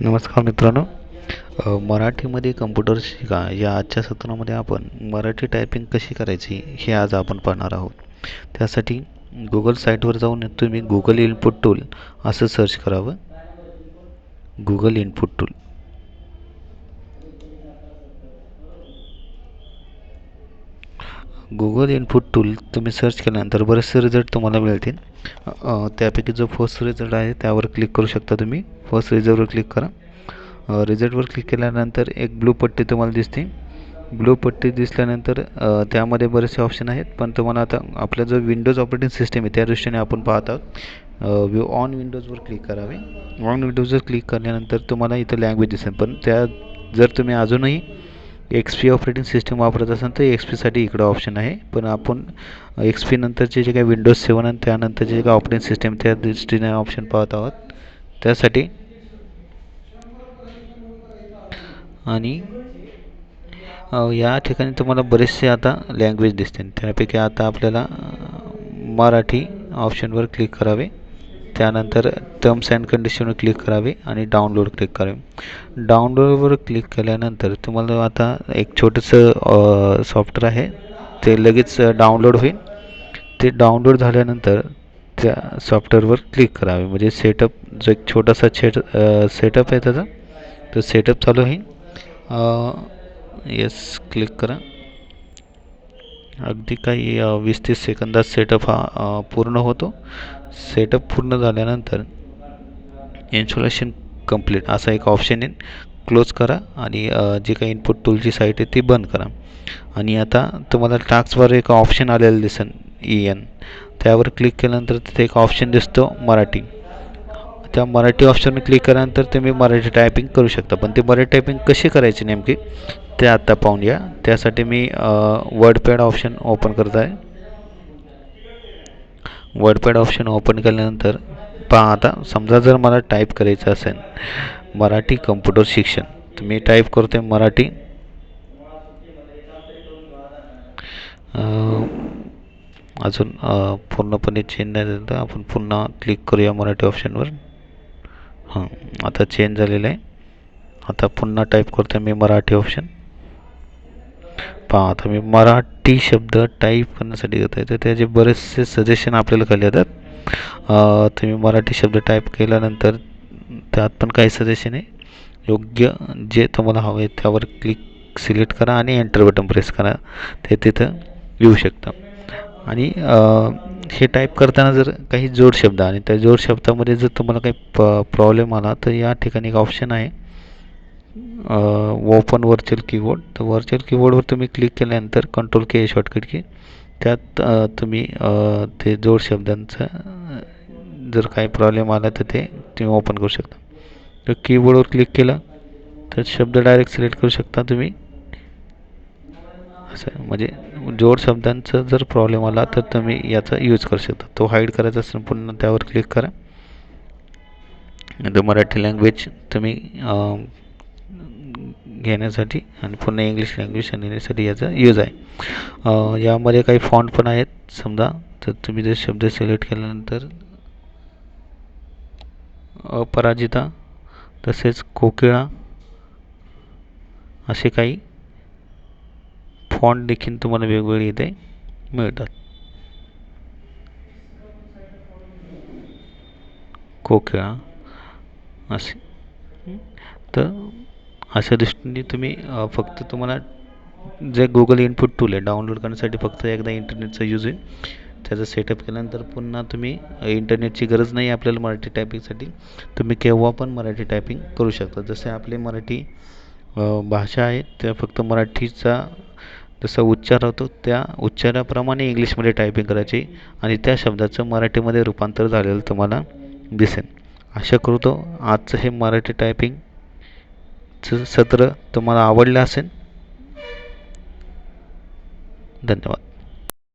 नमस्कार मित्रांनो. मराठीमध्ये कम्प्युटर शिका या आजच्या सत्रामध्ये आपण मराठी टायपिंग कशी करायची हे आज आपण पाहणार आहोत. त्यासाठी गुगल साईटवर जाऊन तुम्ही गुगल इनपुट टूल असं सर्च करावं. Google input tool Google input tool तुम्ही सर्च केल्यानंतर बरेचसे रिझल्ट तुम्हाला मिळतील. त्यापैकी जो फर्स्ट रिझल्ट आहे त्यावर क्लिक करू शकता तुम्ही. फर्स्ट रिझल्टवर क्लिक करा. रिझल्टवर क्लिक केल्यानंतर एक ब्लू पट्टी तुम्हाला दिसते. ब्लू पट्टी दिसल्यानंतर त्यामध्ये बरेचसे ऑप्शन आहेत पण तुम्हाला आता आपला जो विंडोज ऑपरेटिंग सिस्टीम आहे त्या दृष्टीने आपण पाहत आहोत. व्यू ऑन विंडोजवर क्लिक करावे. ऑन विंडोजवर क्लिक केल्यानंतर तुम्हाला इथं लँग्वेज दिसेल पण त्या जर तुम्ही अजूनही एक्स पी ऑपरेटिंग सिस्टीम वापरत असाल तर एक्स पीसाठी इकडं ऑप्शन आहे. पण आपण एक्स पी नंतरचे जे काही विंडोज सेवन आणि त्यानंतरचे जे काही ऑपरेटिंग सिस्टीम त्या दृष्टीने ऑप्शन पाहत आहोत. त्यासाठी आणि या ठिकाणी तुम्हाला बरेचसे आता लँग्वेज दिसतील. त्यापैकी आता आपल्याला मराठी ऑप्शनवर क्लिक करावे. त्यानंतर टर्म्स अँड कंडिशनवर क्लिक करावे आणि डाउनलोड क्लिक करावे. डाउनलोडवर क्लिक केल्यानंतर तुम्हाला आता एक छोटंसं सॉफ्टवेअर आहे. ते लगेच डाउनलोड होईल. ते डाउनलोड झाल्यानंतर त्या सॉफ्टवेअरवर क्लिक करावे. म्हणजे सेटअप जो एक छोटासा छेट सेटअप आहे त्याचा तो सेटअप चालू होईल. येस क्लिक करा. अगदी काही वीस तीस सेकंदात सेटअप हा पूर्ण होतो. सेटअप पूर्ण झाल्यानंतर इन्स्टॉलेशन कंप्लीट असा एक ऑप्शन येईल. क्लोज करा आणि जी काही इनपुट टूलची साईट आहे ती बंद करा. आणि आता तुम्हाला टास्कवर एक ऑप्शन आलेलं दिसेल ई एन त्यावर क्लिक केल्यानंतर तिथे एक ऑप्शन दिसतो मराठी. त्या मराठी ऑप्शनवर क्लिक केल्यानंतर तुम्ही मराठी टायपिंग करू शकता. पण ते मराठी टायपिंग कशी करायची नेमकी? ते आत्ता पाहून घ्या. त्यासाठी मी वर्डपॅड ऑप्शन ओपन करत आहे. वर्डपॅड ऑप्शन ओपन केल्यानंतर पहा आता समजा जर मला टाईप करायचं असेल मराठी कम्प्युटर शिक्षण तर मी टाईप करतो आहे मराठी अजून पूर्णपणे चेंज नाही झालं तर आपण पुन्हा क्लिक करूया मराठी ऑप्शनवर हां आता चेंज झालेलं आहे. आता पुन्हा टाईप करतो आहे मी मराठी ऑप्शन पहा आता मी मराठी शब्द टाईप करण्यासाठी घेत आहे तर त्याचे बरेचसे सजेशन आपल्याला खाली येतात. तुम्ही मराठी शब्द टाईप केल्यानंतर त्यात पण काही सजेशन आहे. योग्य जे तुम्हाला हवं आहे त्यावर क्लिक सिलेक्ट करा आणि एंटर बटन प्रेस करा. ते तिथं येऊ शकतं. आणि हे टाईप करताना जर काही जोड शब्द आणि त्या जोड शब्दामध्ये जर तुम्हाला काही प प्रॉब्लेम आला तर या ठिकाणी एक ऑप्शन आहे. ओपन व्हर्च्युअल कीबोर्ड तर व्हर्च्युअल कीबोर्डवर तुम्ही क्लिक केल्यानंतर कंट्रोल के शॉर्टकट की त्यात तुम्ही ते जोड शब्दांचं जर काही प्रॉब्लेम आला तर ते तुम्ही ओपन करू शकता. तर कीबोर्डवर क्लिक केला तर शब्द डायरेक्ट सिलेक्ट करू शकता तुम्ही. असं म्हणजे जोड शब्दांचं जर प्रॉब्लेम आला तर तुम्ही याचा यूज करू शकता. तो हाईड करायचा असेल पुन्हा त्यावर क्लिक करा. नंतर मराठी लँग्वेज तुम्ही घेण्यासाठी आणि पुन्हा इंग्लिश लँग्वेज येण्यासाठी याचा यूज आहे. यामध्ये काही फॉन्ट पण आहेत. समजा तर तुम्ही जर शब्द सिलेक्ट केल्यानंतर अपराजिता तसेच कोकिळा असे काही फॉन्ट देखील तुम्हाला वेगवेगळे इथे मिळतात. कोकिळा असे. तर अशा दृष्टीने तुम्ही फक्त तुम्हाला जे गुगल इनपुट टूल आहे डाउनलोड करण्यासाठी फक्त एकदा इंटरनेटचा यूज होईल त्याचा सेटअप केल्यानंतर पुन्हा तुम्ही इंटरनेटची गरज नाही आपल्याला मराठी टायपिंगसाठी तुम्ही केव्हा पण मराठी टायपिंग करू शकता. जसे आपले मराठी भाषा आहे त्या फक्त मराठीचा जसा उच्चार होतो त्या उच्चाराप्रमाणे इंग्लिशमध्ये टायपिंग करायची आणि त्या शब्दाचं मराठीमध्ये रूपांतर झालेलं तुम्हाला दिसेल. आशा करतो आजचं हे मराठी टायपिंग आजचं सत्र तुम्हाला आवडलं असेल? धन्यवाद.